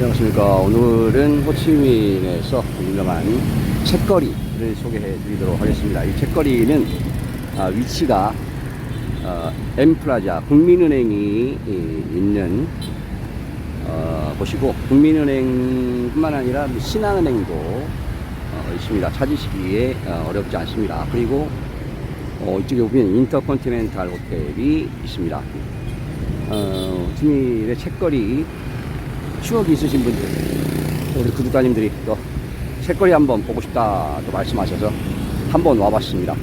안녕하십니까. 오늘은 호치민에서 유명한 책거리를 소개해 드리도록 하겠습니다. 이 책거리는 아, 위치가 어, 엠플라자 국민은행이 이, 있는 어, 곳이고 국민은행뿐만 아니라 신한은행도 어, 있습니다. 찾으시기에 어, 어렵지 않습니다. 그리고 어, 이쪽에 보면 인터컨티넨탈 호텔이 있습니다. 어, 호치민의 책거리 추억이 있으신 분들, 우리 구독자님들이 또 책거리 한번 보고 싶다 또 말씀하셔서 한번 와봤습니다.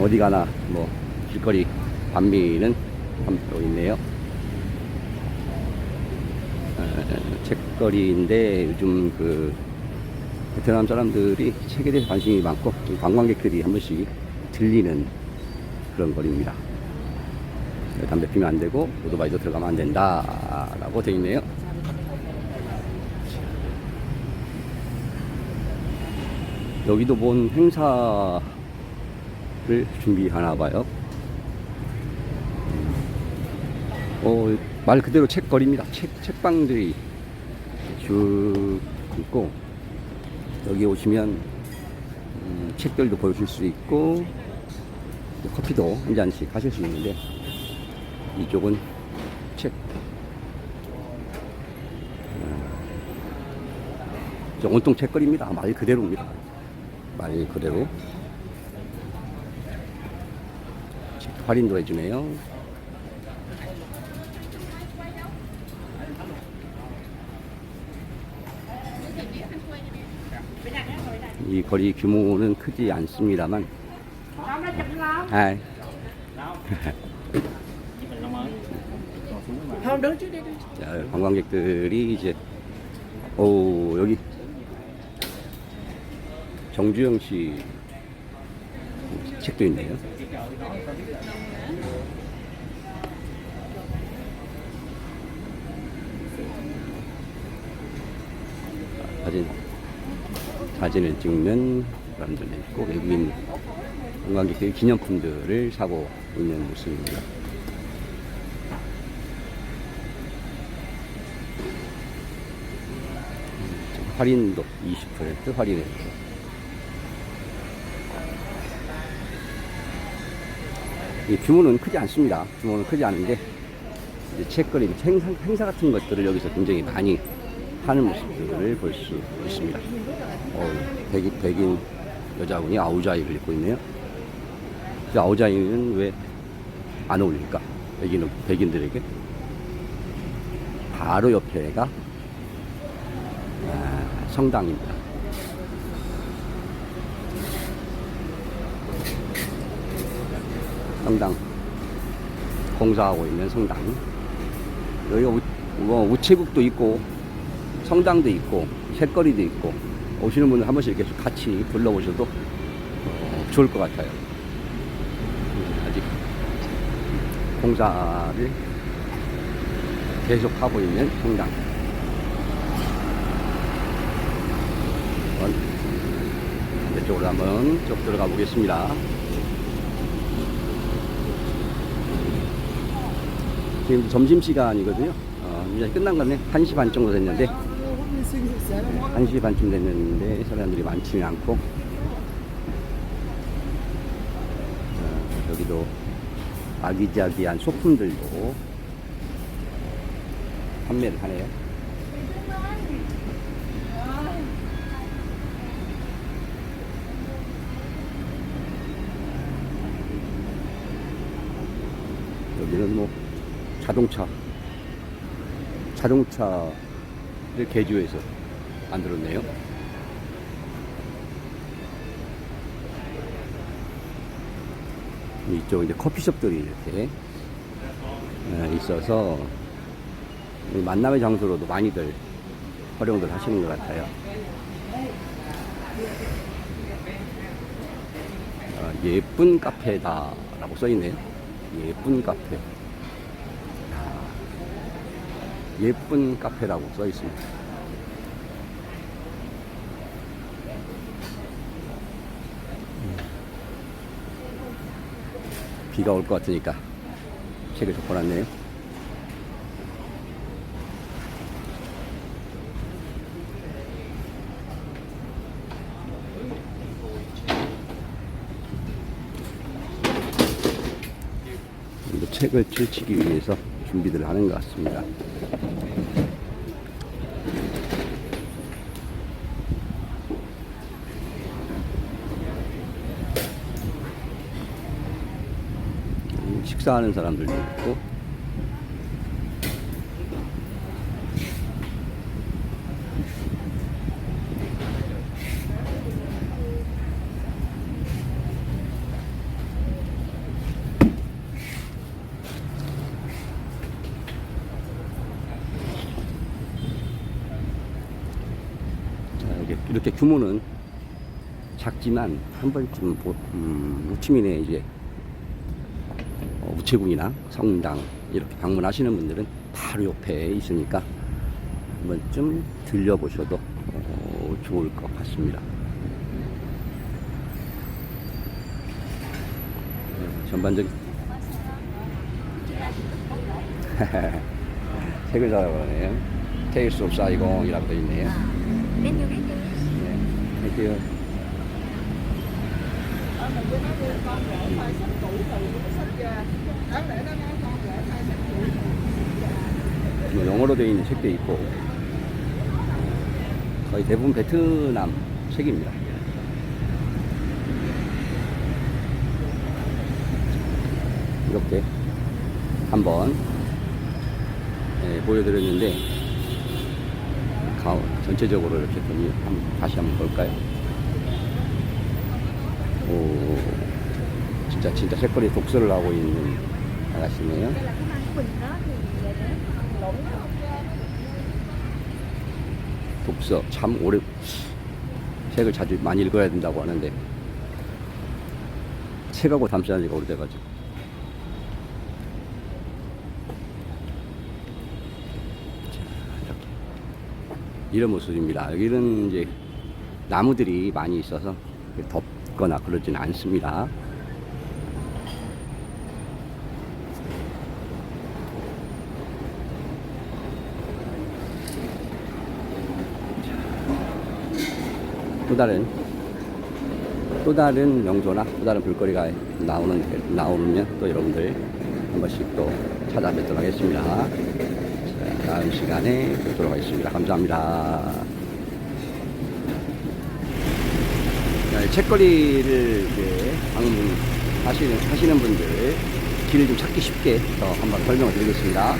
어디 가나 뭐 길거리 반미는 한또 있네요. 어, 책거리인데 요즘 그 베트남 사람들이 책에 대해서 관심이 많고 관광객들이 한 번씩 들리는 그런 거리입니다. 담배 피면 안 되고 오토바이도 들어가면 안 된다 라고 되어 있네요. 여기도 뭔 행사를 준비하나 봐요. 어, 말 그대로 책거리입니다. 책, 책방들이 쭉 있고, 여기 오시면, 음, 책들도 보실 수 있고, 커피도 한 잔씩 하실 수 있는데, 이쪽은 책. 어, 저 온통 책거리입니다. 말 그대로입니다. 말 그대로. 책 할인도 해주네요. 이 거리 규모는 크지 않습니다만, 아, 자, 관광객들이 이제 오 여기 정주영 씨 책도 있네요. 사진 사진을 찍는 사람들도 있고 외국인 관광객들이 기념품들을 사고 있는 모습입니다. 할인도 20% 할인했고 이 규모는 크지 않습니다. 규모는 크지 않은데 이제 책거리 행사, 행사 같은 것들을 여기서 굉장히 많이 하는 모습들을 볼 수 있습니다. 어, 백인, 백인 여자분이 아우자이를 입고 있네요. 그 아우자이는 왜 안 어울릴까? 백인, 백인들에게 바로 옆에가 아, 성당입니다. 성당 공사하고 있는 성당. 여기가 우, 뭐 우체국도 있고 성당도 있고 색거리도 있고 오시는 분들 한 번씩 이렇게 같이 둘러보셔도 어, 좋을 것 같아요. 음, 아직 공사를 계속하고 있는 성당. 한번 이 쪽으로 한번 쭉 들어가 보겠습니다. 지금 점심시간이거든요. 어, 이제 끝난 거네. 1시 반 정도 됐는데, 1시 반쯤 됐는데, 사람들이 많지는 않고, 어, 여기도 아기자기한 소품들도 판매를 하네요. 여기는 뭐 자동차 자동차를 개조해서 만들었네요. 이쪽 이제 커피숍들이 이렇게 어, 있어서 이 만남의 장소로도 많이들 활용들 하시는 것 같아요. 어, 예쁜 카페다라고 써있네요. 예쁜 카페. 야, 예쁜 카페라고 써 있습니다. 음. 비가 올 것 같으니까 책을 덮어놨네요. 책을 펼치기 위해서 준비를 하는 것 같습니다. 음, 식사하는 사람들도 있고 자, 이렇게, 규모는 작지만 한 번쯤 보- 음, 우치민에 이제 어, 우체국이나 성당 이렇게 방문하시는 분들은 바로 옆에 있으니까 한 번쯤 들려보셔도 어, 좋을 것 같습니다. 어, 전반적인 책을 찾아보네요. 테일스 오브 사이공이라고 되어 있네요. 네, 할게요. 뭐 영어로 되어 있는 책도 있고 거의 대부분 베트남 책입니다. 이렇게 한번 예, 보여드렸는데 가, 전체적으로 이렇게 보니 한번 다시 한번 볼까요? 오, 진짜 진짜 색깔이 독서를 하고 있는 아가씨네요. 독서 참 오래 책을 자주 많이 읽어야 된다고 하는데 책하고 않은 지가 오래돼가지고 자, 이렇게 이런 모습입니다. 여기는 이제 나무들이 많이 있어서 덥거나 그러진 않습니다. 또 다른 또 다른 명소나 또 다른 볼거리가 나오는 나오면 또 여러분들 한 번씩 또 찾아뵙도록 하겠습니다. 자, 다음 시간에 뵙도록 하겠습니다. 감사합니다. 자, 책거리를 이제 방문하시는 하시는 분들 길을 좀 찾기 쉽게 더 한번 설명을 드리겠습니다.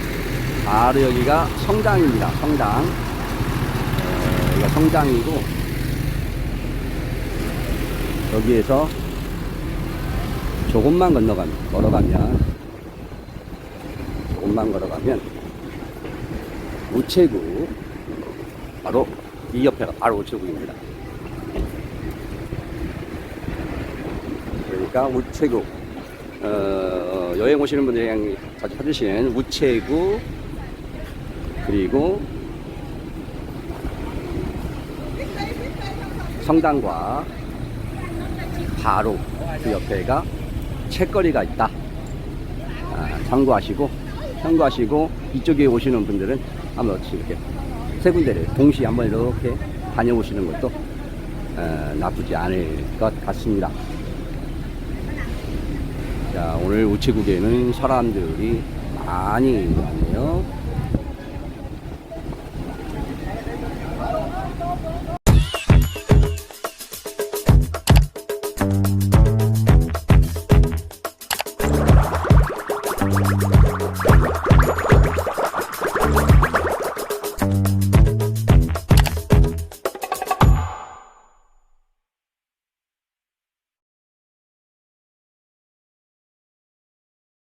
바로 여기가 성당입니다. 성당. 어, 여기가 성당이고 여기에서 조금만 건너가면, 걸어가면, 조금만 걸어가면, 우체국, 바로 이 옆에가 바로 우체국입니다. 그러니까 우체국, 어, 여행 오시는 분들이 자주 찾으시는 우체국, 그리고 성당과 바로 그 옆에가 책거리가 있다. 아, 참고하시고, 참고하시고, 이쪽에 오시는 분들은 한번 이렇게 세 군데를 동시에 한번 이렇게 다녀오시는 것도 어, 나쁘지 않을 것 같습니다. 자, 오늘 우체국에는 사람들이 많이 왔네요.